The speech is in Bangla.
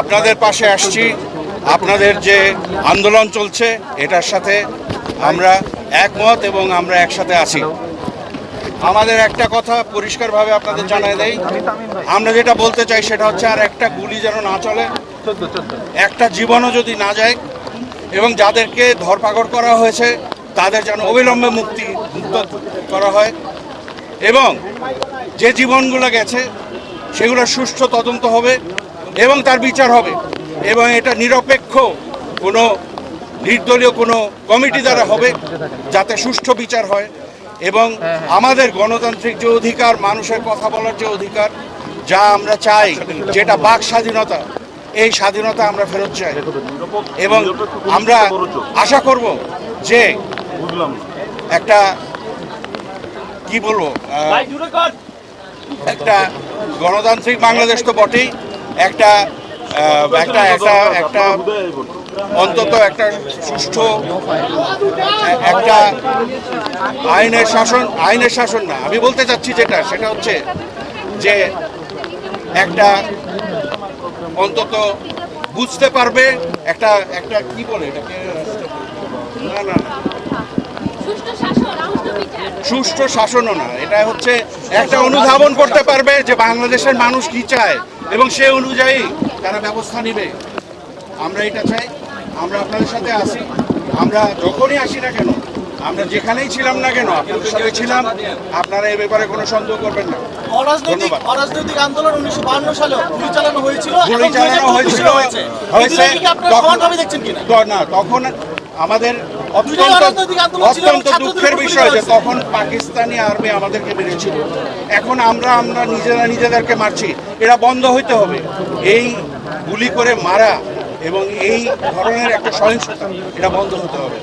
আপনাদের পাশে আসছি। আপনাদের যে আন্দোলন চলছে, এটার সাথে আমরা একমত এবং আমরা একসাথে আছি। আমাদের একটা কথা পরিষ্কারভাবে আপনাদের জানাই দেই। আমরা যেটা বলতে চাই সেটা হচ্ছে, আর একটা গুলি যেন না চলে, একটা জীবনও যদি না যায়, এবং যাদেরকে ধরপাকড় করা হয়েছে, তাদের যেন অবিলম্বে মুক্তি মুক্ত করা হয়, এবং যে জীবনগুলো গেছে সেগুলো সুষ্ঠু তদন্ত হবে। এবং তার বিচার হবে। এবং এটা নিরপেক্ষ কোনো নির্দলীয় কোনো কমিটি দ্বারা হবে যাতে সুষ্ঠু বিচার হয়। এবং আমাদের গণতান্ত্রিক যে অধিকার মানুষের কথা বলার যে অধিকার যা আমরা চাই যেটা বাক স্বাধীনতা এই স্বাধীনতা আমরা ফেরত চাই। এবং আমরা আশা করব যে একটা কি বলব একটা গণতান্ত্রিক বাংলাদেশ তো বটেই। একটা একটা একটা একটা অন্তত একটা সুষ্ঠু, একটা আইনের শাসন আইনের শাসন না। আমি বলতে চাচ্ছি যেটা, সেটা হচ্ছে যে একটা অন্তত বুঝতে পারবে, একটা একটা কি বলে এটাকে? না না না সুষ্ঠু শাসন সুষ্ঠু বিচার সুষ্ঠু শাসনও না। এটা হচ্ছে একটা অনুধাবন করতে পারবে যে বাংলাদেশের মানুষ কি চায় এবং সে অনুযায়ী তারা ব্যবস্থা নেবে। আমরা এটা চাই আমরা আপনাদের সাথে আসি আমরা যখনই আসি না কেন আমরা যেখানেই ছিলাম না কেন আপনাদের সাথে ছিলাম আপনারা এই ব্যাপারে কোনো সন্দেহ করবেন না। অরাজনৈতিক অরাজনৈতিক আন্দোলন উনিশশো বান্ন সালে গুলি চালানো হয়েছিল গুলি চালানো হয়েছিল হয়েছে তখন- না তখন আমাদের অত্যন্ত দুঃখের বিষয় যে তখন পাকিস্তানি আর্মি আমাদেরকে মেরেছিল। এখন আমরা আমরা নিজেরা নিজেদেরকে মারছি। এরা বন্ধ হইতে হবে। এই গুলি করে মারা এবং এই ধরনের একটা সহিংসতা এটা বন্ধ হতে হবে।